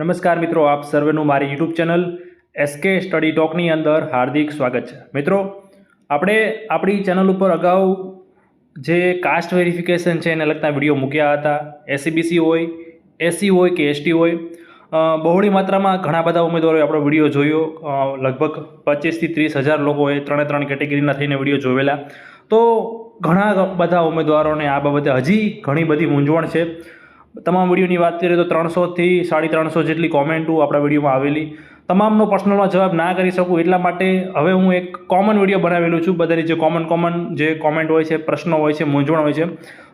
નમસ્કાર મિત્રો, આપ સર્વેનું મારી યુટ્યુબ ચેનલ એસકે સ્ટડી ટોકની અંદર હાર્દિક સ્વાગત છે. મિત્રો, આપણે આપણી ચેનલ ઉપર અગાઉ જે કાસ્ટ વેરિફિકેશન છે એને લગતા વીડિયો મૂક્યા હતા. એસીબીસી હોય એસસી હોય કે એસટી હોય બહોળી માત્રામાં ઘણા બધા ઉમેદવારોએ આપણો વીડિયો જોયો. લગભગ પચીસથી ત્રીસ હજાર લોકોએ ત્રણે ત્રણ કેટેગરીના થઈને વીડિયો જોવેલા. તો ઘણા બધા ઉમેદવારોને આ બાબતે હજી ઘણી બધી મૂંઝવણ છે. તમામ વિડીયોની વાત કરીએ તો ત્રણસોથી સાડી ત્રણસો જેટલી કોમેન્ટો આપણા વિડીયોમાં આવેલી. તમામનો પર્સનલમાં જવાબ ના કરી શકું એટલા માટે હવે હું એક કોમન વીડિયો બનાવેલું છું. બધાની જે કોમન કોમન જે કોમેન્ટ હોય છે, પ્રશ્નો હોય છે, મૂંઝવણ હોય છે.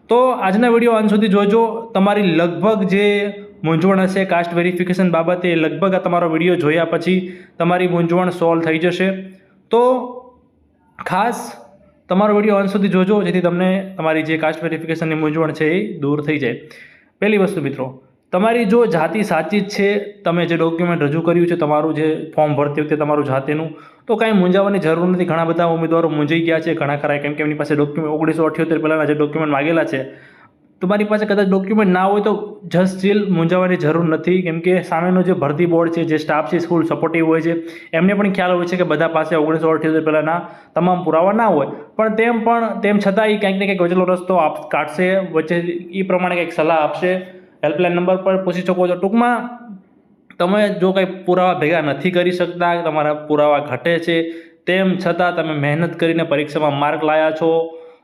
તો આજના વીડિયો અંત સુધી જોજો. તમારી લગભગ જે મૂંઝવણ હશે કાસ્ટ વેરિફિકેશન બાબતે લગભગ આ તમારો વીડિયો જોયા પછી તમારી મૂંઝવણ સોલ્વ થઈ જશે. તો ખાસ તમારો વીડિયો અંત સુધી જોજો, જેથી તમને તમારી જે કાસ્ટ વેરિફિકેશનની મૂંઝવણ છે એ દૂર થઈ જાય. પહેલી વસ્તુ મિત્રો, તમારી જો જાતિ સાચી જ છે, તમે જે ડોક્યુમેન્ટ રજૂ કર્યું છે, તમારું જે ફોર્મ ભરતી વખતે તમારું જાતેનું, તો કાંઈ મૂંઝાવાની જરૂર નથી. ઘણા બધા ઉમેદવારો મૂંઝાઈ ગયા છે. ઘણા ખરા કેમ કે એમની પાસે ડોક્યુમેન્ટ ઓગણીસો અઠ્યોતેર પહેલાંના જે ડોક્યુમેન્ટ માગેલા છે તમારી પાસે કદાચ ડોક્યુમેન્ટ ના હોય તો જસ્ટ સ્ટીલ મૂંઝાવવાની જરૂર નથી. કેમ કે સામેનો જે ભરતી બોર્ડ છે, જે સ્ટાફ છે સ્કૂલ સપોર્ટિવ હોય છે, એમને પણ ખ્યાલ હોય છે કે બધા પાસે ઓગણીસો અઠ્યોતેર પહેલાંના તમામ પુરાવા ના હોય. પણ તેમ પણ, તેમ છતાં એ કંઈક ને કંઈક વચલો રસ્તો આપ, કાઢશે, વચ્ચે એ પ્રમાણે કંઈક સલાહ આપશે હેલ્પલાઇન નંબર પર પૂછી શકો છો. ટૂંકમાં, તમે જો કંઈ પુરાવા ભેગા નથી કરી શકતા, તમારા પુરાવા ઘટે છે, તેમ છતાં તમે મહેનત કરીને પરીક્ષામાં માર્ક લાયા છો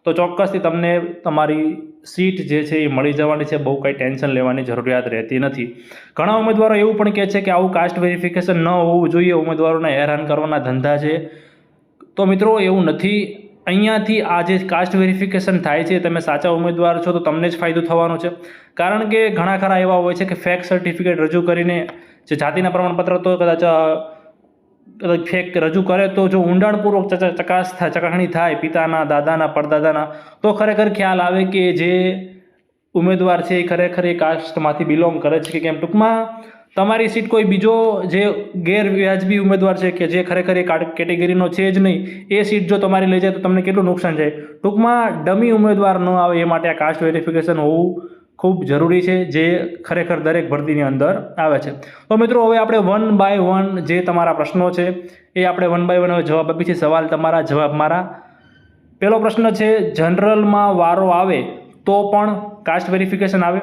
તો ચોક્કસથી તમને તમારી સીટ જે છે એ મળી જવાની છે. બહુ કંઈ ટેન્શન લેવાની જરૂરિયાત રહેતી નથી. ઘણા ઉમેદવારો એવું પણ કહે છે કે આવું કાસ્ટ વેરિફિકેશન ન હોવું જોઈએ. ઉમેદવારોને હેરાન કરવાના ધંધા છે. તો મિત્રો, એવું નથી. અહીંયાથી આ જે કાસ્ટ વેરિફિકેશન થાય છે, તમે સાચા ઉમેદવાર છો, તો તમને જ ફાયદો થવાનો છે. કારણ કે ઘણા ખરા એવા હોય છે કે ફેક સર્ટિફિકેટ રજૂ કરીને જે જાતિના પ્રમાણપત્ર તો કદાચ ફેક રજૂ કરે તો જો ઊંડાણપૂર્વક ચકાસ ચકાસણી થાય, પિતાના, દાદાના, પરદાદાના, તો ખરેખર ખ્યાલ આવે કે જે ઉમેદવાર છે એ ખરેખર એ કાસ્ટમાંથી બિલોંગ કરે છે કે કેમ? ટૂંકમાં તમારી સીટ કોઈ બીજો જે ગેરવ્યાજબી ઉમેદવાર છે કે જે ખરેખર એ કેટેગરીનો છે જ નહીં, એ સીટ જો તમારી લઈ જાય તો તમને કેટલું નુકસાન જાય? ટૂંકમાં ડમી ઉમેદવાર ન આવે એ માટે આ કાસ્ટ વેરિફિકેશન હોવું ખૂબ જરૂરી છે જે ખરેખર દરેક ભરતીની અંદર આવે છે. તો મિત્રો, હવે આપણે વન બાય વન જે તમારા પ્રશ્નો છે, એ આપણે વન બાય વન જવાબ આપી છે સવાલ તમારા, જવાબ મારા. પહેલો પ્રશ્ન છે, જનરલમાં વારો આવે તો પણ કાસ્ટ વેરિફિકેશન આવે?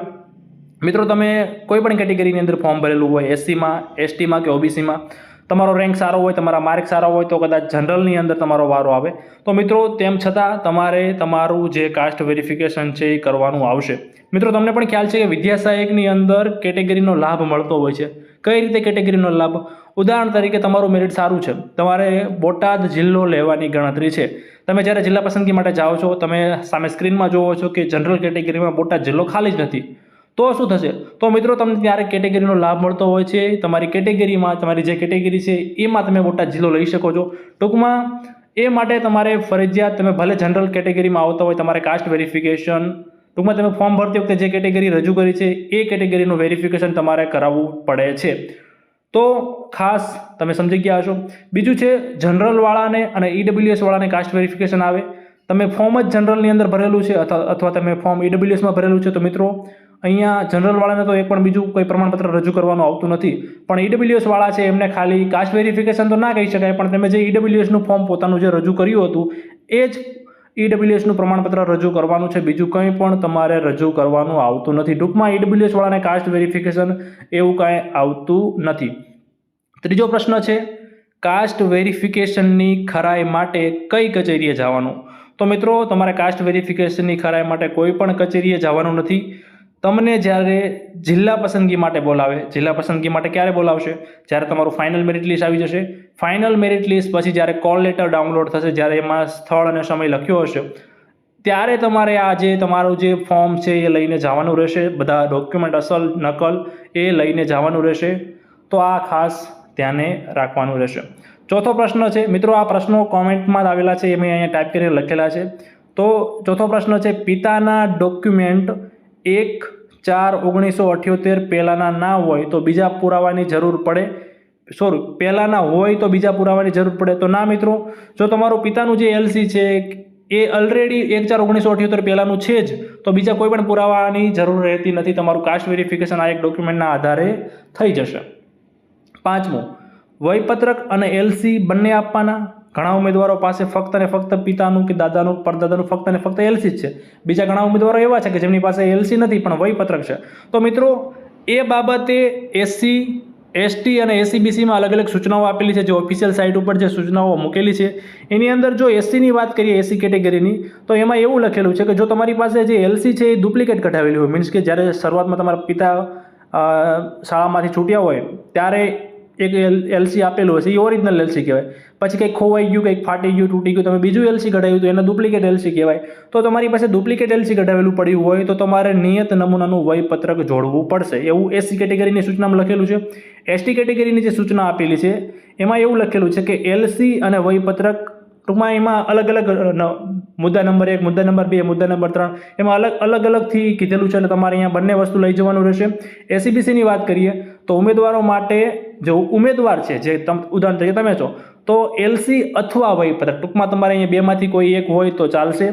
મિત્રો, તમે કોઈ પણ કેટેગરીની અંદર ફોર્મ ભરેલું હોય એસસીમાં એસટીમાં કે ઓબીસીમાં તમારો રેન્ક સારો હોય, તમારા માર્ક સારા હોય, તો કદાચ જનરલની અંદર તમારો વારો આવે. તો મિત્રો, તેમ છતાં તમારે તમારું જે કાસ્ટ વેરિફિકેશન છે એ કરવાનું આવશે. મિત્રો, તમને પણ ખ્યાલ છે કે વિદ્યા સહાયકની અંદર કેટેગરીનો લાભ મળતો હોય છે. કઈ રીતે કેટેગરીનો લાભ? ઉદાહરણ તરીકે તમારું મેરિટ સારું છે. તમારે બોટાદ જિલ્લો લેવાની ગણતરી છે. તમે જ્યારે જિલ્લા પસંદગી માટે જાઓ છો, તમે સામે સ્ક્રીનમાં જોવો છો કે જનરલ કેટેગરીમાં બોટાદ જિલ્લો ખાલી જ નથી. તો શું થશે? તો મિત્રો, તમને ત્યારે કેટેગરીનો લાભ મળતો હોય છે. તમારી કેટેગરીમાં તમારી જે કેટેગરી છે, એમાં તમે બોટાદ જિલ્લો લઈ શકો છો. ટૂંકમાં, એ માટે તમારે ફરજિયાત તમે ભલે જનરલ કેટેગરીમાં આવતા હોય, તમારે કાસ્ટ વેરિફિકેશન ટૂંકમાં તમે ફોર્મ ભરતી વખતે જે કેટેગરી રજૂ કરી છે, એ કેટેગરીનું વેરિફિકેશન તમારે કરાવવું પડે છે. તો ખાસ તમે સમજી ગયા હશો. બીજું છે જનરલવાળાને અને ઈડબ્લ્યુએસ વાળાને કાસ્ટ વેરિફિકેશન આવે. તમે ફોર્મ જ જનરલની અંદર ભરેલું છે, અથવા અથવા તમે ફોર્મ ઈડબ્લ્યુએસમાં ભરેલું છે, તો મિત્રો અહીંયા જનરલવાળાને તો એક પણ બીજું કોઈ પ્રમાણપત્ર રજૂ કરવાનું આવતું નથી. પણ ઈડબ્લ્યુએસવાળા છે, એમને ખાલી કાસ્ટ વેરિફિકેશન તો ના કહી શકાય, પણ તમે જે ઈડબ્લ્યુએસનું ફોર્મ પોતાનું જે રજૂ કર્યું હતું, એ જ ઈડબ્લ્યુએસનું પ્રમાણપત્ર રજૂ કરવાનું છે. બીજું કંઈ પણ તમારે રજૂ કરવાનું આવતું નથી. ટૂંકમાં ઈડબ્લ્યુએસવાળાને કાસ્ટ વેરિફિકેશન એવું કાંઈ આવતું નથી. ત્રીજો પ્રશ્ન છે કાસ્ટ વેરિફિકેશનની ખરાઈ માટે કઈ કચેરીએ જવાનું? તો મિત્રો, તમારે કાસ્ટ વેરિફિકેશનની ખરાઈ માટે કોઈ પણ કચેરીએ જવાનું નથી. તમને જ્યારે જિલ્લા પસંદગી માટે બોલાવે, જિલ્લા પસંદગી માટે ક્યારે બોલાવશે? જ્યારે તમારું ફાઇનલ મેરિટ લિસ્ટ આવી જશે. ફાઇનલ મેરિટ લિસ્ટ પછી જ્યારે કોલ લેટર ડાઉનલોડ થશે, જ્યારે એમાં સ્થળ અને સમય લખ્યો હશે, ત્યારે તમારે આ જે તમારું જે ફોર્મ છે એ લઈને જવાનું રહેશે. બધા ડોક્યુમેન્ટ અસલ, નકલ એ લઈને જવાનું રહેશે. તો આ ખાસ ધ્યાને રાખવાનું રહેશે. ચોથો પ્રશ્ન છે, મિત્રો આ પ્રશ્નો કોમેન્ટમાં આવેલા છે એ મેં અહીંયા ટાઈપ કરીને લખેલા છે. તો ચોથો પ્રશ્ન છે, પિતાના ડોક્યુમેન્ટ એક ચાર ઓગણીસો અઠ્યોતેર પહેલાંના ના હોય તો બીજા પુરાવાની જરૂર પડે. સોરી પહેલાંના હોય તો બીજા પુરાવાની જરૂર પડે. તો ના મિત્રો, જો તમારું પિતાનું જે એલસી છે, એ ઓલરેડી એક ચાર ઓગણીસો અઠ્યોતેર પહેલાંનું છે જ, તો બીજા કોઈ પણ પુરાવાની જરૂર રહેતી નથી. તમારું કાસ્ટ વેરિફિકેશન આ એક ડોક્યુમેન્ટના આધારે થઈ જશે. પાંચમું, વયપત્રક અને એલસી બંને આપવાના? ઘણા ઉમેદવારો પાસે ફક્ત અને ફક્ત પિતાનું કે દાદાનું, પરદાદાનું ફક્ત અને ફક્ત એલસી જ છે. બીજા ઘણા ઉમેદવારો એવા છે કે જેમની પાસે એલસી નથી, પણ વયપત્રક છે. તો મિત્રો, એ બાબતે એસસી, એસટી અને એસીબીસીમાં અલગ અલગ સૂચનાઓ આપેલી છે, જે ઓફિશિયલ સાઇટ ઉપર જે સૂચનાઓ મૂકેલી છે. એની અંદર જો એસસીની વાત કરીએ એસી કેટેગરીની, તો એમાં એવું લખેલું છે કે જો તમારી પાસે જે એલસી છે એ ડુપ્લિકેટ કઢાવેલી હોય, મીન્સ કે જ્યારે શરૂઆતમાં તમારા પિતા શાળામાંથી છૂટ્યા હોય, ત્યારે એક એલ એલસી આપેલું હશે એ ઓરિજિનલ એલસી કહેવાય. પછી કંઈક ખોવાઈ ગયું, કંઈક ફાટી ગયું, તૂટી ગયું, તમે બીજું એલસી કઢાવ્યું તો એને ડુપ્લિકેટ એલસી કહેવાય. તો તમારી પાસે ડુપ્લિકેટ એલસી કઢાવેલું પડ્યું હોય, તો તમારે નિયત નમૂનાનું વયપત્રક જોડવું પડશે. એવું એસસી કેટેગરીની સૂચનામાં લખેલું છે. એસટી કેટેગરીની જે સૂચના આપેલી છે, એમાં એવું લખેલું છે કે એલસી અને વયપત્રક ટૂંકમાં એમાં અલગ અલગ મુદ્દા નંબર એક, મુદ્દા નંબર બે, મુદ્દા નંબર ત્રણ, એમાં અલગ અલગ અલગથી કીધેલું છે એટલે તમારે અહીંયા બંને વસ્તુ લઈ જવાનું રહેશે. એસીબીસીની વાત કરીએ તો ઉમેદવારો માટે જે ઉમેદવાર છે, જે ઉદાહરણ તરીકે તમે છો, તો એલસી અથવા વયપત્રક ટૂંકમાં તમારે અહીંયા બેમાંથી કોઈ એક હોય તો ચાલશે.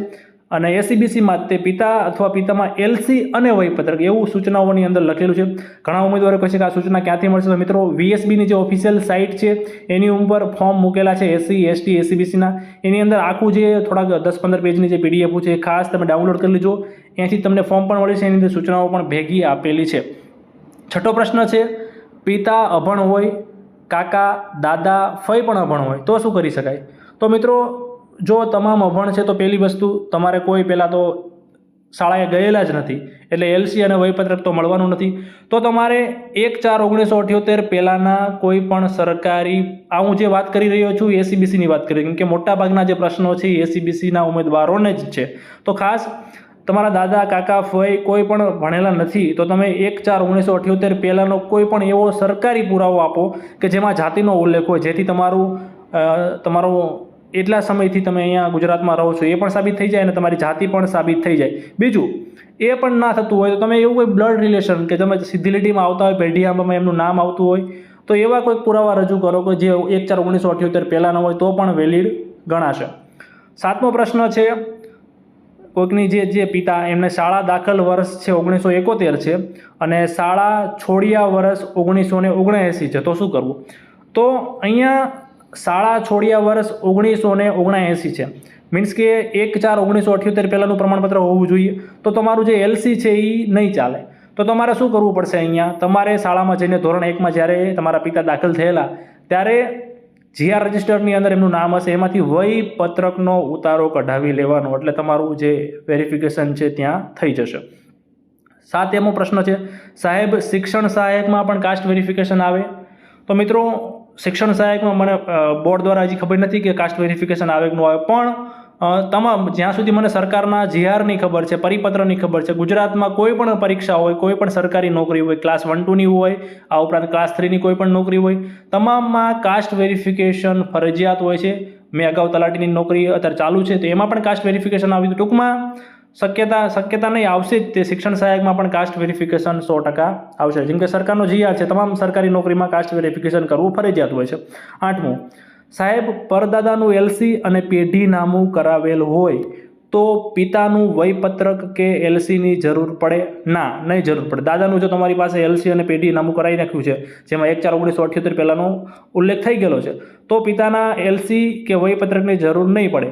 અને એસીબીસીમાં તે પિતા અથવા પિતામાં એલસી અને વયપત્રક એવું સૂચનાઓની અંદર લખેલું છે. ઘણા ઉમેદવારો કહે છે કે આ સૂચના ક્યાંથી મળશે? તો મિત્રો વીએસબીની જે ઓફિશિયલ સાઇટ છે, એની ઉપર ફોર્મ મૂકેલા છે એસસી એસટી એસીબીસીના એની અંદર આખું જે થોડાક દસ પંદર પેજની જે પીડીએફ છે, ખાસ તમે ડાઉનલોડ કરી લેજો. ત્યાંથી તમને ફોર્મ પણ મળે છે, એની અંદર સૂચનાઓ પણ ભેગી આપેલી છે. છઠ્ઠો પ્રશ્ન છે પિતા અભણ હોય, કાકા, દાદા, ફઈ પણ અભણ હોય, તો શું કરી શકાય? તો મિત્રો, જો તમામ અભણ છે તો પહેલી વસ્તુ, તમારે કોઈ પહેલાં તો શાળાએ ગયેલા જ નથી, એટલે એલસી અને વયપત્રક તો મળવાનું નથી. તો તમારે એક ચાર ઓગણીસો અઠ્યોતેર પહેલાંના કોઈ પણ સરકારી, આ હું જે વાત કરી રહ્યો છું એસીબીસીની વાત કરી, કેમ કે મોટાભાગના જે પ્રશ્નો છે એસીબીસીના ઉમેદવારોને જ છે. તો ખાસ તમારા દાદા, કાકા, ફઈ કોઈ પણ ભણેલા નથી, તો તમે એક ચાર ઓગણીસો અઠ્યોતેર પહેલાંનો કોઈ પણ એવો સરકારી પુરાવો આપો કે જેમાં જાતિનો ઉલ્લેખ હોય, જેથી તમારું તમારો એટલા સમયથી તમે અહીંયા ગુજરાતમાં રહો છો, એ પણ સાબિત થઈ જાય અને તમારી જાતિ પણ સાબિત થઈ જાય. બીજું, એ પણ ના થતું હોય તો તમે એવું કોઈ બ્લડ રિલેશન કે તમે સીધી લીટીમાં આવતા હોય, પેઢીયામાં એમનું નામ આવતું હોય, તો એવા કોઈક પુરાવા રજૂ કરો કે જે એક ચાર ઓગણીસો અઠ્યોતેર પહેલાંનો હોય તો પણ વેલિડ ગણાશે. સાતમો પ્રશ્ન છે કોઈકની જે જે પિતા, એમને શાળા દાખલ વર્ષ છે ઓગણીસો એકોતેર છે અને શાળા છોડ્યા વર્ષ ઓગણીસો ને ઓગણએંસી છે, તો શું કરવું? તો અહીંયા શાળા છોડ્યા વર્ષ ઓગણીસો ને ઓગણએંસી છે. મીન્સ કે એક ચાર ઓગણીસો અઠ્યોતેર પહેલાંનું પ્રમાણપત્ર હોવું જોઈએ. તો તમારું જે એલસી છે એ નહીં ચાલે. તો તમારે શું કરવું પડશે અહીંયા? તમારે શાળામાં જઈને ધોરણ એકમાં જ્યારે તમારા પિતા દાખલ થયેલા, ત્યારે જીઆર રજિસ્ટરની અંદર એમનું નામ હશે, એમાંથી વય પત્રકનો ઉતારો કઢાવી લેવાનો. એટલે તમારું જે વેરિફિકેશન છે ત્યાં થઈ જશે. સાતેમો પ્રશ્ન છે. સાહેબ, શિક્ષણ સહાયકમાં પણ કાસ્ટ વેરિફિકેશન આવે? તો મિત્રો, શિક્ષણ સહાયકમાં મને બોર્ડ દ્વારા હજી ખબર નથી કે કાસ્ટ વેરિફિકેશન આવે કે ન આવે, પણ તમામ, જ્યાં સુધી મને સરકારના જીઆરની ખબર છે, પરિપત્રની ખબર છે, ગુજરાતમાં કોઈ પણ પરીક્ષા હોય, કોઈ પણ સરકારી નોકરી હોય ક્લાસ વન ટુની હોય, આ ઉપરાંત ક્લાસ થ્રીની કોઈ પણ નોકરી હોય, તમામમાં કાસ્ટ વેરિફિકેશન ફરજિયાત હોય છે. મેં અગાઉ તલાટીની નોકરી અત્યારે ચાલુ છે, તો એમાં પણ કાસ્ટ વેરિફિકેશન આવ્યું ટૂંકમાં, શક્યતા શક્યતા નહીં, આવશે જ તે. શિક્ષણ સહાયકમાં પણ કાસ્ટ વેરિફિકેશન સો ટકા આવશે. જેમ કે સરકારનો જીઆર છે, તમામ સરકારી નોકરીમાં કાસ્ટ વેરિફિકેશન કરવું ફરજિયાત હોય છે. આઠમું સાહેબ, પરદાદાનું એલસી અને પેઢી નામું કરાવેલ હોય તો પિતાનું વયપત્રક કે એલસીની જરૂર પડે? ના, નહીં જરૂર પડે. દાદાનું જો તમારી પાસે એલસી અને પેઢી નામું કરાવી નાખ્યું છે, જેમાં એક ચાર ઓગણીસો અઠ્યોતેર પહેલાંનો ઉલ્લેખ થઈ ગયેલો છે, તો પિતાના એલસી કે વયપત્રકની જરૂર નહીં પડે.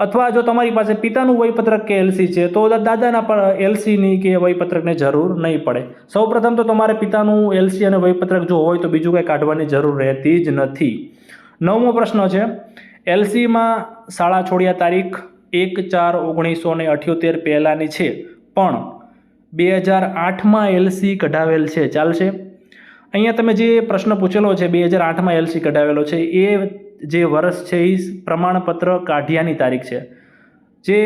અથવા જો તમારી પાસે પિતાનું વયપત્રક કે એલસી છે, તો દાદાના પણ એલસીની કે વયપત્રકની જરૂર નહીં પડે. સૌપ્રથમ તો તમારે પિતાનું એલસી અને વયપત્રક જો હોય તો બીજું કંઈ કાઢવાની જરૂર રહેતી જ નથી. નવમો પ્રશ્ન છે, એલસીમાં શાળા છોડ્યા તારીખ એક ચાર ઓગણીસો ને અઠ્યોતેર પહેલાંની છે, પણ બે હજાર આઠમાં એલસી કઢાવેલ છે. ચાલશે? અહીંયા તમે જે પ્રશ્ન પૂછેલો છે, બે હજાર આઠમાં એલસી કઢાવેલો છે, એ જે વર્ષ છે એ પ્રમાણપત્ર કાઢ્યાની તારીખ છે. જે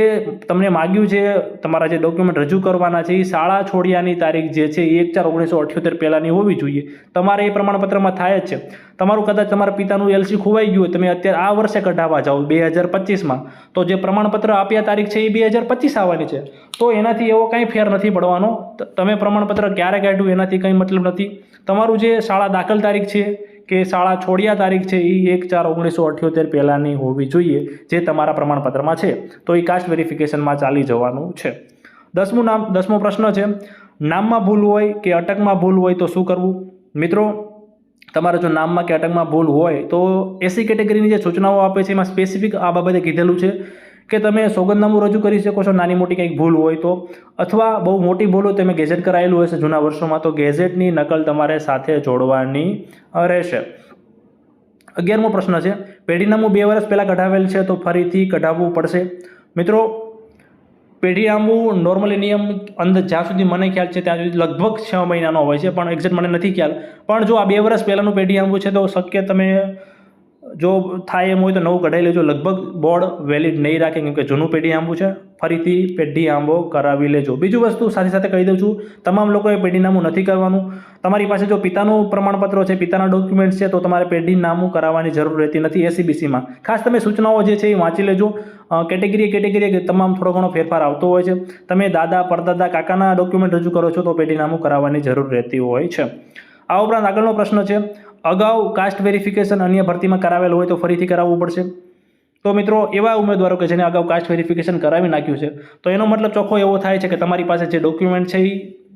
તમને માગ્યું છે, તમારા જે ડોક્યુમેન્ટ રજૂ કરવાના છે એ શાળા છોડ્યાની તારીખ જે છે એ એક ચાર ઓગણીસો અઠ્યોતેર પહેલાંની હોવી જોઈએ. તમારે એ પ્રમાણપત્રમાં થાય જ છે. તમારું કદાચ તમારા પિતાનું એલસી ખોવાઈ ગયું તમે અત્યારે આ વર્ષે કઢાવવા જાઓ, બે હજાર પચીસમાં, તો જે પ્રમાણપત્ર આપ્યા તારીખ છે એ બે હજાર પચીસ આવવાની છે. તો એનાથી એવો કંઈ ફેર નથી પડવાનો. તમે પ્રમાણપત્ર ક્યારે કાઢ્યું એનાથી કંઈ મતલબ નથી. તમારું જે શાળા દાખલ તારીખ છે કે શાળા છોડ્યા તારીખ છે એ એક ચાર ઓગણીસો અઠ્યોતેર પહેલાંની હોવી જોઈએ, જે તમારા પ્રમાણપત્રમાં છે. તો એ કાસ્ટ વેરિફિકેશનમાં ચાલી જવાનું છે. દસમું નામ, દસમો પ્રશ્ન છે, નામમાં ભૂલ હોય કે અટકમાં ભૂલ હોય તો શું કરવું? મિત્રો, તમારે જો નામમાં કે અટકમાં ભૂલ હોય તો એસી કેટેગરીની જે સૂચનાઓ આપે છે, એમાં સ્પેસિફિક આ બાબતે કીધેલું છે. કે તમે સોગંદનામું રજૂ કરી શકો છો, નાની મોટી કંઈક ભૂલ હોય તો. અથવા બહુ મોટી ભૂલ હોય તમે ગેઝેટ કરાયેલું હશે જૂના વર્ષોમાં તો ગેઝેટની નકલ તમારે સાથે જોડવાની રહેશે. અગિયારમો પ્રશ્ન છે, પેઢીનામું બે વર્ષ પહેલાં કઢાવેલ છે તો ફરીથી કઢાવવું પડશે. મિત્રો, પેઢીનામું નોર્મલી નિયમ અંદર જ્યાં સુધી મને ખ્યાલ છે ત્યાં સુધી લગભગ છ મહિનાનો હોય છે, પણ એક્ઝેક્ટ મને નથી ખ્યાલ. પણ જો આ બે વર્ષ પહેલાંનું પેઢી આંબુ છે તો શક્ય તમે જો થાય એમ હોય તો નવું કઢાઈ લેજો. લગભગ બોર્ડ વેલિડ નહીં રાખે કેમકે જૂનું પેઢી આંબુ છે. ફરીથી પેઢી આંબો કરાવી લેજો. બીજું વસ્તુ સાથે સાથે કહી દઉં છું, તમામ લોકોએ પેઢી નામું નથી કરવાનું. તમારી પાસે જો પિતાનું પ્રમાણપત્ર છે, પિતાના ડોક્યુમેન્ટ્સ છે, તો તમારે પેઢી નામું કરાવવાની જરૂર રહેતી નથી એસીબીસીમાં ખાસ તમે સૂચનાઓ જે છે એ વાંચી લેજો. કેટેગરી કેટેગરી તમામ થોડો ઘણો ફેરફાર આવતો હોય છે. તમે દાદા, પરદાદા, કાકાના ડોક્યુમેન્ટ રજૂ કરો છો, તો પેઢી નામું કરાવવાની જરૂર રહેતી હોય છે. આ ઉપરાંત આગળનો પ્રશ્ન છે અગાઉ કાસ્ટ વેરિફિકેશન અન્ય ભરતીમાં કરાવેલ હોય તો ફરીથી કરાવવું પડશે. તો મિત્રો, એવા ઉમેદવારો કે જેને અગાઉ કાસ્ટ વેરિફિકેશન કરાવી નાખ્યું છે, તો એનો મતલબ ચોખ્ખો એવો થાય છે કે તમારી પાસે જે ડોક્યુમેન્ટ છે એ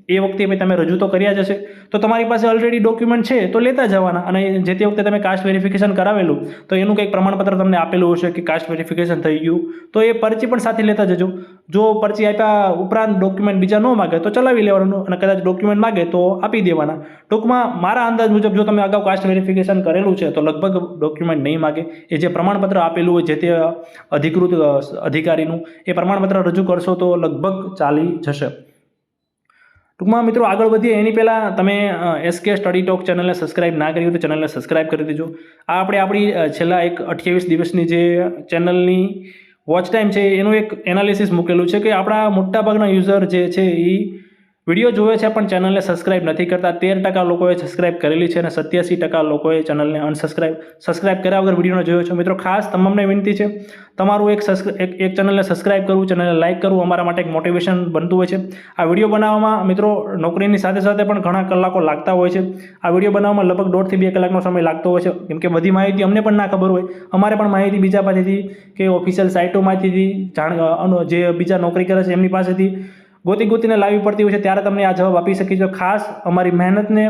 એ વખતે મેં તમે રજૂ તો કર્યા જ હશે. તો તમારી પાસે ઓલરેડી ડોક્યુમેન્ટ છે, તો લેતા જવાના. અને જે તે વખતે તમે કાસ્ટ વેરિફિકેશન કરાવેલું, તો એનું કંઈક પ્રમાણપત્ર તમને આપેલું હશે કે કાસ્ટ વેરિફિકેશન થઈ ગયું. તો એ પરચી પણ સાથે લેતા જજો. જો પરચી આપ્યા ઉપરાંત ડોક્યુમેન્ટ બીજા ન માગે, તો ચલાવી લેવાનું અને કદાચ ડોક્યુમેન્ટ માગે, તો આપી દેવાના. ટૂંકમાં મારા અંદાજ મુજબ જો તમે અગાઉ કાસ્ટ વેરિફિકેશન કરેલું છે, તો લગભગ ડોક્યુમેન્ટ નહીં માગે. એ જે પ્રમાણપત્ર આપેલું હોય, જે તે અધિકૃત અધિકારીનું, એ પ્રમાણપત્ર રજૂ કરશો તો લગભગ ચાલી જશે. ટૂંકમાં મિત્રો આગળ વધીએ, એની પહેલાં તમે એસકે સ્ટડી ટોક ચેનલને સબસ્ક્રાઇબ ના કરી હોય તો ચેનલને સબસ્ક્રાઇબ કરી દેજો. આ આપણે આપણી છેલ્લા એક અઠ્યાવીસ દિવસની જે ચેનલની વોચ ટાઈમ છે, એનું એક એનાલિસિસ મૂકેલું છે કે આપણા મોટાભાગના યુઝર જે છે એ વીડિયો જોવે છે પણ ચેનલને સબસ્ક્રાઇબ નથી કરતા. તેર ટકા લોકોએ સબસ્ક્રાઇબ કરેલી છે અને સત્યાસી ટકા લોકોએ ચેનલને અનસબસ્ક્રાઇબ સબસ્ક્રાઇબ કર્યા વગર વિડીયોને જોયો છે. મિત્રો, ખાસ તમામને વિનંતી છે, તમારું એક એક ચેનલને સબસ્ક્રાઇબ કરવું, ચેનલને લાઇક કરવું અમારા માટે એક મોટિવેશન બનતું હોય છે. આ વીડિયો બનાવવામાં મિત્રો નોકરીની સાથે સાથે પણ ઘણા કલાકો લાગતા હોય છે. આ વીડિયો બનાવવામાં લગભગ દોઢથી બે કલાકનો સમય લાગતો હોય છે. કેમ કે બધી માહિતી અમને પણ ના ખબર હોય. અમારે પણ માહિતી બીજા પાસેથી કે ઓફિશિયલ સાઇટોમાંથી જાણ જે બીજા નોકરી કરે છે, એમની પાસેથી ગોતી ગોતીને લાવવી પડતી હોય છે, ત્યારે તમને આ જવાબ આપી શકીએ છો ખાસ અમારી મહેનતને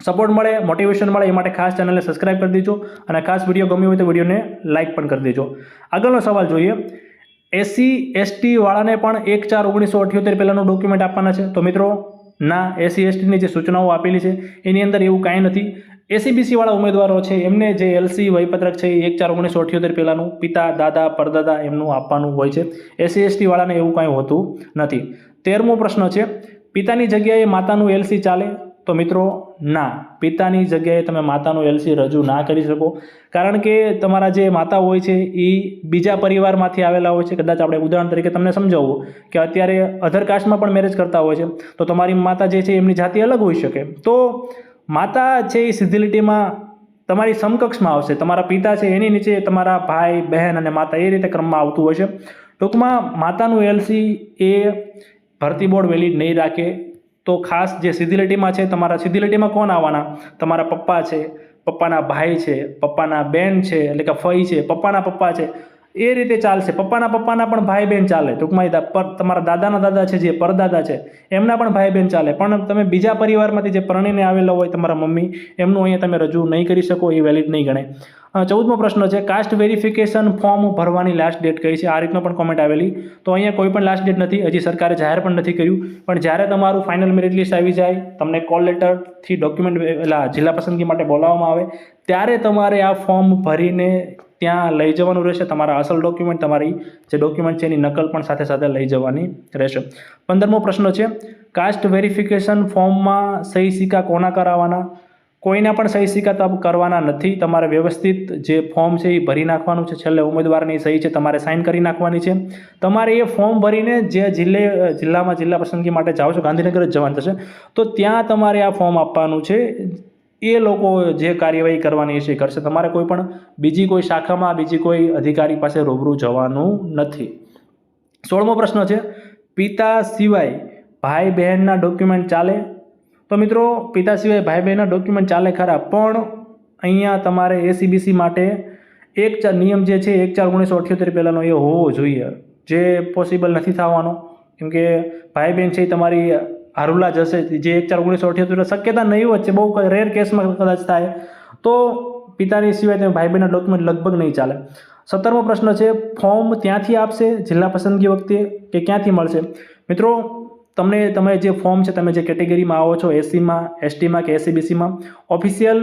સપોર્ટ મળે મોટિવેશન મળે, એ માટે ખાસ ચેનલને સબસ્ક્રાઇબ કરી દેજો અને ખાસ વીડિયો ગમ્યો હોય તો વિડીયોને લાઇક પણ કરી દેજો. આગળનો સવાલ જોઈએ. એસસી એસટી વાળાને પણ એક ચાર ઓગણીસો અઠ્યોતેર પહેલાંનું ડોક્યુમેન્ટ આપવાના છે. તો મિત્રો, ના એસસી એસટીની જે સૂચનાઓ આપેલી છે, એની અંદર એવું કાંઈ નથી. એસીબીસી વાળા ઉમેદવારો છે, એમને જે એલસી વયપત્રક છે, એ એક ચાર ઓગણીસો અઠ્યોતેર પહેલાંનું પિતા, દાદા, પરદાદા એમનું આપવાનું હોય છે. એસસી એસટીવાળાને એવું કાંઈ હોતું નથી. તેરમો પ્રશ્ન છે, પિતાની જગ્યાએ માતાનું એલસી ચાલે? તો મિત્રો, ના. પિતાની જગ્યાએ તમે માતાનું એલસી રજૂ ના કરી શકો. કારણ કે તમારા જે માતા હોય છે, એ બીજા પરિવારમાંથી આવેલા હોય છે. કદાચ આપણે ઉદાહરણ તરીકે તમને સમજાવવું કે અત્યારે અધર કાસ્ટમાં પણ મેરેજ કરતા હોય છે. તો તમારી માતા જે છે, એમની જાતિ અલગ હોઈ શકે. તો માતા છે એ સીધી લીટીમાં તમારી સમકક્ષમાં આવશે. તમારા પિતા છે એની નીચે તમારા ભાઈ, બહેન અને માતા એ રીતે ક્રમમાં આવતું હોય છે. ટૂંકમાં માતાનું એલસી એ ભરતી બોર્ડ વેલિડ નહીં રાખે. તો ખાસ જે સીધી લીટીમાં છે તમારા સીધી લીટીમાં કોણ આવવાના? તમારા પપ્પા છે, પપ્પાના ભાઈ છે, પપ્પાના બેન છે, એટલે કે ફઈ છે, પપ્પાના પપ્પા છે. એ રીતે ચાલશે. પપ્પાના પપ્પાના પણ ભાઈ બહેન ચાલે. ટૂંકમાં તમારા દાદાના દાદા છે, જે પરદાદા છે, એમના પણ ભાઈ બહેન ચાલે. પણ તમે બીજા પરિવારમાંથી જે પરણીને આવેલા હોય તમારા મમ્મી, એમનું અહીંયા તમે રજૂ નહીં કરી શકો, એ વેલિડ નહીં ગણે ચૌદમો પ્રશ્ન છે કાસ્ટ વેરિફિકેશન ફોર્મ ભરવાની લાસ્ટ ડેટ કઈ છે? આ રીતનો પણ કોમેન્ટ આવેલી. તો અહીંયા કોઈ પણ લાસ્ટ ડેટ નથી. હજી સરકારે જાહેર પણ નથી કર્યું. પણ જ્યારે તમારું ફાઇનલ મેરિટ લિસ્ટ આવી જાય, તમને કોલ લેટરથી ડોક્યુમેન્ટ જિલ્લા પસંદગી માટે બોલાવવામાં આવે, ત્યારે તમારે આ ફોર્મ ભરીને ત્યાં લઈ જવાનું રહેશે. તમારા અસલ ડોક્યુમેન્ટ તમારી જે ડોક્યુમેન્ટ છે એની નકલ પણ સાથે સાથે લઈ જવાની રહેશે. પંદરમો પ્રશ્ન છે કાસ્ટ વેરિફિકેશન ફોર્મમાં સહી સિક્કા કોના કરાવવાના? કોઈના પણ સહી સિક્કા કરવાના નથી. તમારે વ્યવસ્થિત જે ફોર્મ છે એ ભરી નાખવાનું છે. છેલ્લે ઉમેદવારની સહી છે તમારે સાઇન કરી નાખવાની છે. તમારે એ ફોર્મ ભરીને જે જિલ્લે, જિલ્લામાં જિલ્લા પસંદગી માટે જાઓ છો, ગાંધીનગર જ જવાનું થશે. તો ત્યાં તમારે આ ફોર્મ આપવાનું છે. એ લોકો જે કાર્યવાહી કરવાની છે કરશે. તમારે કોઈ પણ બીજી કોઈ શાખામાં બીજી કોઈ અધિકારી પાસે રૂબરૂ જવાનું નથી. સોળમો પ્રશ્ન છે, પિતા સિવાય ભાઈ બહેનના ડોક્યુમેન્ટ ચાલે? તો મિત્રો, પિતા સિવાય ભાઈ બહેનના ડોક્યુમેન્ટ ચાલે ખરા, પણ અહીંયા તમારે એસીબીસી માટે એક ચાર નિયમ જે છે, એક ચાર ઓગણીસો અઠ્યોતેર પહેલાંનો એ હોવો જોઈએ. જે પોસિબલ નથી થવાનો. કેમ કે ભાઈ બહેન છે એ તમારી હારુલા જશે, જે એક ચાર ઓગણીસો અઠ્યોતેર શક્યતા નહીં જ છે બહુ રેર કેસમાં કદાચ થાય, તો પિતાની સિવાય તમે ભાઈ બહેનના ડોક્યુમેન્ટ લગભગ નહીં ચાલે. સત્તરમો પ્રશ્ન છે ફોર્મ ત્યાંથી આપશે, જિલ્લા પસંદગી વખતે કે ક્યાંથી મળશે? મિત્રો, તમને, તમે જે ફોર્મ છે, તમે જે કેટેગરીમાં આવો છો, એસસીમાં, એસટીમાં કે એસસીબીસીમાં ઓફિશિયલ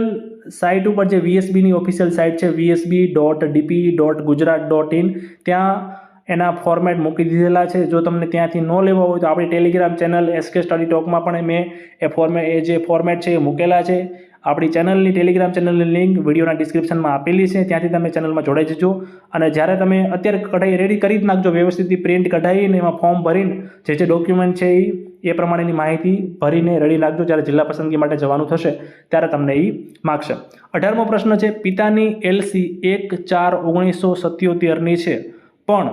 સાઇટ ઉપર જે વીએસબીની ઓફિશિયલ સાઇટ છે VSB dot DP dot Gujarat dot in ત્યાં એના ફોર્મેટ મૂકી દીધેલા છે. જો તમને ત્યાંથી ન લેવા હોય તો આપણી ટેલિગ્રામ ચેનલ એસકે સ્ટડી ટોકમાં પણ મેં એ ફોર્મેટ એ જે ફોર્મેટ છે એ મૂકેલા છે. આપણી ચેનલની ટેલિગ્રામ ચેનલની લિંક વિડીયોના ડિસ્ક્રિપ્શનમાં આપેલી છે. ત્યાંથી તમે ચેનલમાં જોડાઈ જજો. અને જ્યારે તમે અત્યારે કઢાઈ રેડી કરી જ નાખજો, વ્યવસ્થિત પ્રિન્ટ કઢાવીને એમાં ફોર્મ ભરીને જે જે ડોક્યુમેન્ટ છે એ એ પ્રમાણેની માહિતી ભરીને રેડી નાખજો. જ્યારે જિલ્લા પસંદગી માટે જવાનું થશે, ત્યારે તમને એ માગશે. અઢારમો પ્રશ્ન છે, પિતાની એલસી એક ચાર ઓગણીસો સત્યોતેરની છે. પણ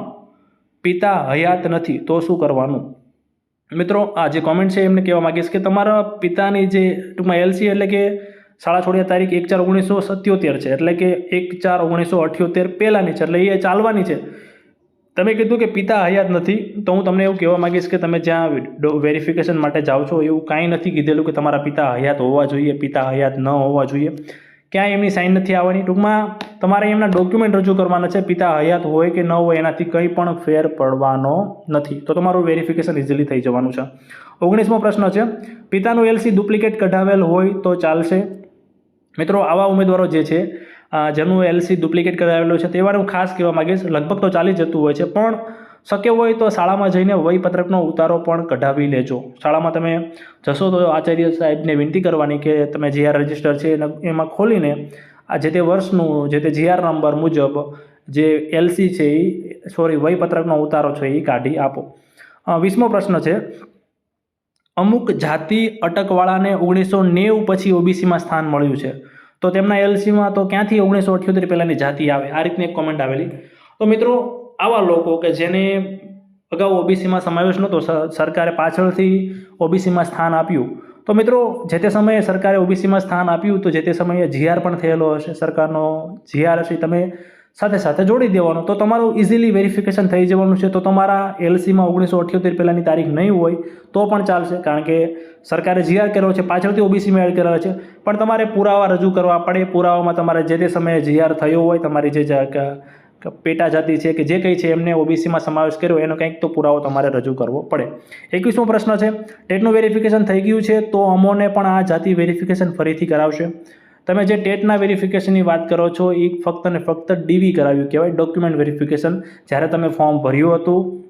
પિતા હયાત નથી, તો શું કરવાનું? મિત્રો, આ જે કોમેન્ટ છે, એમને કહેવા માગીશ કે તમારા પિતાની જે ટૂંકમાં એલસી એટલે કે શાળા છોડ્યા તારીખ એક ચાર ઓગણીસો સત્યોતેર છે, એટલે કે એક ચાર ઓગણીસો અઠ્યોતેર પહેલાંની છે, એટલે એ ચાલવાની છે. તમે કીધું કે પિતા હયાત નથી, તો હું તમને એવું કહેવા માગીશ કે તમે જ્યાં વેરિફિકેશન માટે જાઓ છો, એવું કાંઈ નથી કીધેલું કે તમારા પિતા હયાત હોવા જોઈએ, પિતા હયાત ન હોવા જોઈએ. ક્યાંય એમની સાઇન નથી આવવાની. ટૂંકમાં તમારે એમના ડોક્યુમેન્ટ રજૂ કરવાના છે, પિતા હયાત હોય કે ન હોય, એનાથી કંઈ પણ ફેર પડવાનો નથી. તો તમારું વેરિફિકેશન ઇઝીલી થઈ જવાનું છે. ઓગણીસમો પ્રશ્ન છે, પિતાનું એલસી ડુપ્લિકેટ કઢાવેલ હોય તો ચાલશે. મિત્રો, આવા ઉમેદવારો જે છે જેનું એલસી ડુપ્લિકેટ કરાવેલું છે હું ખાસ કહેવા માગીશ. લગભગ તો ચાલી જતું હોય છે, પણ શક્ય હોય તો શાળામાં જઈને વયપત્રકનો ઉતારો પણ કઢાવી લેજો. શાળામાં તમે જશો તો આચાર્ય સાહેબને વિનંતી કરવાની કે તમે જીઆર રજિસ્ટર છે એમાં ખોલીને આ જે તે વર્ષનું જે તે જીઆર નંબર મુજબ જે એલસી છે એ સોરી વયપત્રકનો ઉતારો છે એ કાઢી આપો. વીસમો પ્રશ્ન છે. અમુક જાતિ અટકવાળાને ઓગણીસો નેવું પછી ઓબીસીમાં સ્થાન મળ્યું છે. તો તેમના એલસીમાં તો ક્યાંથી ઓગણીસો અઠ્યોતેર પહેલાંની જાતિ આવે? આ રીતની એક કોમેન્ટ આવેલી. તો મિત્રો આવા લોકો કે જેને અગાઉ ઓબીસીમાં સમાવેશ નહોતો સરકારે પાછળથી ઓબીસીમાં સ્થાન આપ્યું. તો મિત્રો, જે તે સમયે સરકારે ઓબીસીમાં સ્થાન આપ્યું, તો જે તે સમયે જીઆર પણ થયેલો હશે. સરકારનો જીઆર હશે તમે સાથે સાથે જોડી દેવાનો. તો તમારું ઇઝીલી વેરિફિકેશન થઈ જવાનું છે. તો તમારા એલસીમાં ઓગણીસો અઠ્યોતેર પહેલાંની તારીખ નહીં હોય, તો પણ ચાલશે. કારણ કે સરકારે જીઆર કર્યો છે, પાછળથી ઓબીસીમાં એડ કરેલા છે. પણ તમારે પુરાવા રજૂ કરવા પડે. પુરાવામાં તમારે જે તે સમયે જીઆર થયો હોય, તમારી જે પેટા જાતિ છે કે જે કંઈ છે એમને ઓબીસીમાં સમાવેશ કર્યો, એનો કંઈક તો પુરાવો તમારે રજૂ કરવો પડે. એકવીસમો પ્રશ્ન છે, ટેટનું વેરિફિકેશન થઈ ગયું છે, તો અમોને પણ આ જાતિ વેરિફિકેશન ફરીથી કરાવશે. તમે જે ટેટના વેરિફિકેશનની વાત કરો છો, એ ફક્ત ને ફક્ત ડીવી કરાવ્યું કહેવાય ડોક્યુમેન્ટ વેરિફિકેશન જ્યારે તમે ફોર્મ ભર્યું હતું,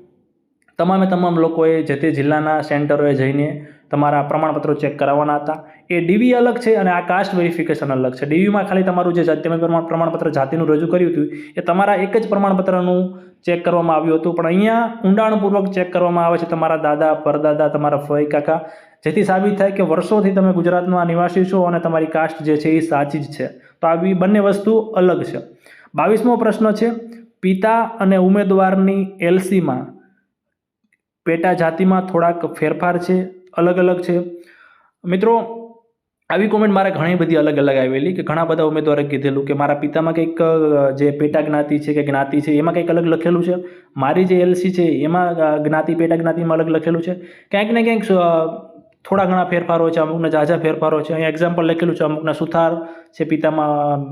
તમામે તમામ લોકોએ જે તે જિલ્લાના સેન્ટરોએ જઈને તમારા પ્રમાણપત્રો ચેક કરાવવાના હતા. એ ડીવી અલગ છે અને આ કાસ્ટ વેરિફિકેશન અલગ છે. ડીવીમાં ખાલી તમારું જે તમે પ્રમાણ પ્રમાણપત્ર જાતિનું રજૂ કર્યું હતું, એ તમારા એક જ પ્રમાણપત્રનું ચેક કરવામાં આવ્યું હતું. પણ અહીંયા ઊંડાણપૂર્વક ચેક કરવામાં આવે છે તમારા દાદા, પરદાદા, તમારા ફઈ, કાકા, જેથી સાબિત થાય કે વર્ષોથી તમે ગુજરાતમાં નિવાસી છો અને તમારી કાસ્ટ જે છે એ સાચી જ છે. તો આવી બંને વસ્તુ અલગ છે. બાવીસમો પ્રશ્ન છે, પિતા અને ઉમેદવારની એલસીમાં પેટા જાતિમાં થોડાક ફેરફાર છે? અલગ અલગ છે. મિત્રો, આવી કોમેન્ટ મારે ઘણી બધી અલગ અલગ આવેલી કે ઘણા બધા ઉમેદવારે કીધેલું કે મારા પિતામાં કંઈક જે પેટા જ્ઞાતિ છે કે જ્ઞાતિ છે, એમાં કંઈક અલગ લખેલું છે. મારી જે એલસી છે, એમાં જ્ઞાતિ, પેટા જ્ઞાતિમાં અલગ લખેલું છે. ક્યાંક ને ક્યાંક થોડા ઘણા ફેરફારો છે, અમુકના ઝાઝા ફેરફારો છે. અહીંયા એક્ઝામ્પલ લખેલું છે, અમુકના સુથાર છે પિતામાં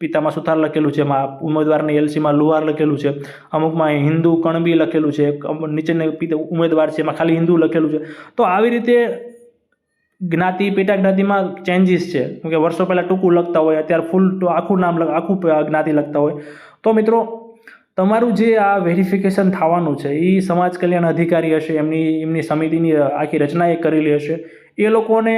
પિતામાં સુથાર લખેલું છે એમાં ઉમેદવારની એલસીમાં લુહાર લખેલું છે, અમુકમાં હિન્દુ કણબી લખેલું છે નીચેને ઉમેદવાર છે, એમાં ખાલી હિન્દુ લખેલું છે. તો આવી રીતે જ્ઞાતિ, પેટા જ્ઞાતિમાં ચેન્જીસ છે. કે વર્ષો પહેલાં ટૂંકું લખતા હોય, અત્યારે ફૂલ આખું નામ આખું જ્ઞાતિ લખતા હોય. તો મિત્રો, તમારું જે આ વેરિફિકેશન થવાનું છે એ સમાજ કલ્યાણ અધિકારી હશે, એમની એમની સમિતિની આખી રચના એ કરેલી હશે. એ લોકોને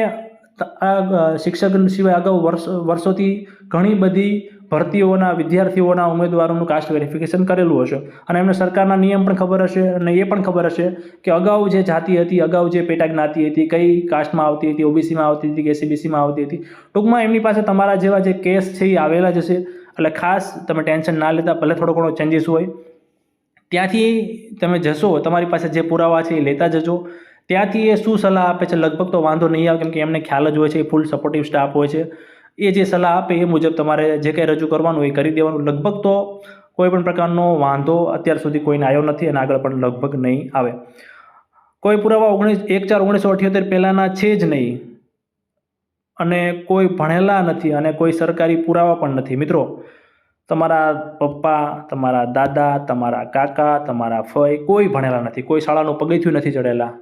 આ શિક્ષક સિવાય અગાઉ વર્ષ, વર્ષોથી ઘણી બધી ભરતીઓના વિદ્યાર્થીઓના ઉમેદવારોનું કાસ્ટ વેરિફિકેશન કરેલું હશે. અને એમને સરકારના નિયમ પણ ખબર હશે અને એ પણ ખબર હશે કે અગાઉ જે જાતિ હતી, અગાઉ જે પેટા જ્ઞાતિ હતી, કઈ કાસ્ટમાં આવતી હતી ઓબીસીમાં આવતી હતી કે એસીબીસીમાં આવતી હતી. ટૂંકમાં એમની પાસે તમારા જેવા જે કેસ છે એ આવેલા જ હશે. એટલે ખાસ તમે ટેન્શન ના લેતા, ભલે થોડો ઘણો ચેન્જીસ હોય. ત્યાંથી તમે જશો, તમારી પાસે જે પુરાવા છે એ લેતા જજો. ત્યાંથી એ શું સલાહ આપે છે? લગભગ તો વાંધો નહીં આવે, કેમ કે એમને ખ્યાલ જ હોય છે ફૂલ સપોર્ટિવ સ્ટાફ હોય છે. એ જે સલાહ આપે એ મુજબ તમારે જે કંઈ રજૂ કરવાનું એ કરી દેવાનું. લગભગ તો કોઈ પણ પ્રકારનો વાંધો અત્યાર સુધી કોઈને આવ્યો નથી અને આગળ પણ લગભગ નહીં આવે. કોઈ પુરાવા ઓગણીસ, એક ચાર ઓગણીસો અઠ્યોતેર પહેલાંના છે જ નહીં. અને કોઈ ભણેલા નથી અને કોઈ સરકારી પુરાવા પણ નથી. મિત્રો, તમારા પપ્પા, તમારા દાદા, તમારા કાકા, તમારા ફય કોઈ ભણેલા નથી. કોઈ શાળાનું પગથિયું નથી ચડેલા.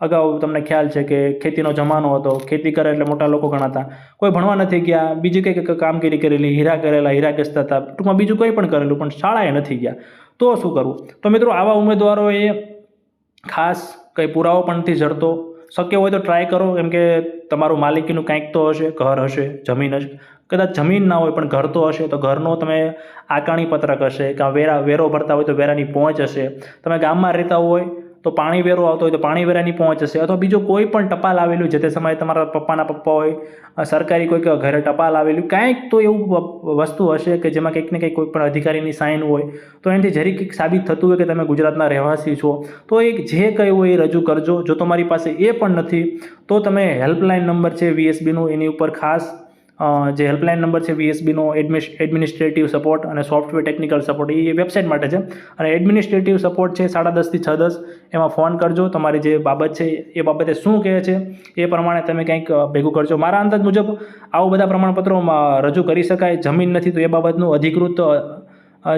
અગાઉ તમને ખ્યાલ છે કે ખેતીનો જમાનો હતો, ખેતી કરે એટલે મોટા લોકો ગણાતા કોઈ ભણવા નથી ગયા, બીજી કંઈક કામગીરી કરેલી, હીરા કરેલા, હીરા ઘસતા હતા, ટૂંકમાં બીજું કંઈ પણ કરેલું, પણ શાળાએ નથી ગયા. તો શું કરવું? તો મિત્રો આવા ઉમેદવારોએ ખાસ કંઈ પુરાવો પણ નથી જડતો. શક્ય હોય તો ટ્રાય કરો, કેમ કે તમારું માલિકીનું કંઈક તો હશે, ઘર હશે, જમીન હશે. કદાચ જમીન ના હોય પણ ઘર તો હશે, તો ઘરનો તમે આકારણી પત્રક હશે, કાં વેરા, વેરો ભરતા હોય તો વેરાની પહોંચ હશે. તમે ગામમાં રહેતા હોય તો પાણી વેરો આવતો હોય તો પાણી વેરાની પહોંચ હશે. અથવા બીજો કોઈ પણ ટપાલ આવેલું જે તે સમયે તમારા પપ્પાના પપ્પા હોય સરકારી કોઈ ઘરે ટપાલ આવેલું, કાંઈક તો એવું વસ્તુ હશે કે જેમાં કંઈક ને કંઈક કોઈ પણ અધિકારીની સાઇન હોય, તો એનાથી જરી કંઈક સાબિત થતું હોય કે તમે ગુજરાતના રહેવાસી છો. તો એક જે કંઈ હોય એ રજૂ કરજો. જો તમારી પાસે એ પણ નથી, તો તમે હેલ્પલાઇન નંબર છે વીએસબીનું એની ઉપર ખાસ જે હેલ્પલાઇન નંબર છે વીએસબીનો એડમિશ એડમિનિસ્ટ્રેટિવ સપોર્ટ અને સોફ્ટવેર ટેકનિકલ સપોર્ટ એ વેબસાઇટ માટે છે. અને એડમિનિસ્ટ્રેટિવ સપોર્ટ છે સાડા દસથી છ દસ, એમાં ફોન કરજો. તમારી જે બાબત છે, એ બાબતે શું કહે છે, એ પ્રમાણે તમે કંઈક ભેગું કરજો. મારા અંદાજ મુજબ, આવું બધા પ્રમાણપત્રો રજૂ કરી શકાય. જમીન નથી તો એ બાબતનું અધિકૃત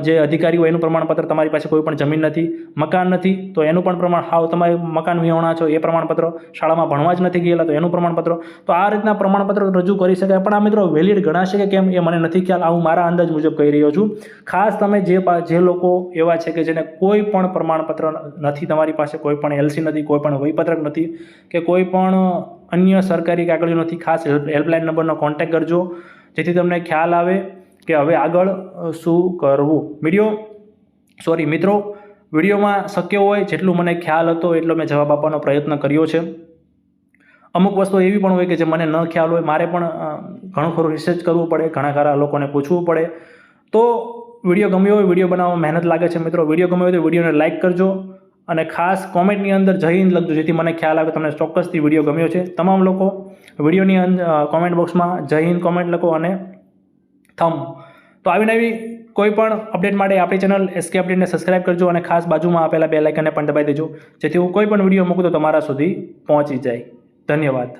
જે અધિકારી હોય એનું પ્રમાણપત્ર તમારી પાસે કોઈ પણ જમીન નથી, મકાન નથી, તો એનું પણ પ્રમાણ, હાવ તમે મકાન વિહોણા છો, એ પ્રમાણપત્ર શાળામાં ભણવા જ નથી ગયેલા, તો એનું પ્રમાણપત્ર. તો આ રીતના પ્રમાણપત્ર રજૂ કરી શકાય. પણ આ મિત્રો વેલિડ ગણાશે કે કેમ, એ મને નથી ખ્યાલ. આ હું મારા અંદાજ મુજબ કહી રહ્યો છું. ખાસ તમે જે જે લોકો એવા છે કે જેને કોઈ પણ પ્રમાણપત્ર નથી તમારી પાસે, કોઈ પણ એલસી નથી, કોઈ પણ વહીપત્રક નથી, કે કોઈ પણ અન્ય સરકારી કાગળિયો નથી ખાસ હેલ્પ- હેલ્પલાઇન નંબરનો કોન્ટેક્ટ કરજો, જેથી તમને ખ્યાલ આવે. કે હવે આગળ શું કરવું? વીડિયો સોરી મિત્રો, વિડીયોમાં શક્ય હોય જેટલું મને ખ્યાલ હતો એટલો મેં જવાબ આપવાનો પ્રયત્ન કર્યો છે. અમુક વસ્તુ એવી પણ હોય કે જે મને ન ખ્યાલ હોય, મારે પણ ઘણું ખરું રિસર્ચ કરવું પડે, ઘણા ખરા લોકોને પૂછવું પડે. તો વીડિયો ગમ્યો હોય, વીડિયો બનાવવામાં મહેનત લાગે છે મિત્રો, વીડિયો ગમ્યો હોય તો વિડીયોને લાઇક કરજો અને ખાસ કોમેન્ટની અંદર જય હિન્દ લખજો, જેથી મને ખ્યાલ આવે તમને ચોક્કસથી વીડિયો ગમ્યો છે. તમામ લોકો વિડીયોની અંદર કોમેન્ટ બોક્સમાં જય હિન્દ કોમેન્ટ લખો અને થમ. તો આવી કોઈ પણ અપડેટ માટે આપણી ચેનલ એસકે અપડેટને સબસ્ક્રાઇબ કરજો અને ખાસ બાજુમાં આપેલા બે લાઇકનને પણ દબાવી દેજો. જેથી હું કોઈ પણ વીડિયો મૂકું તો તમારા સુધી પહોંચી જાય. ધન્યવાદ.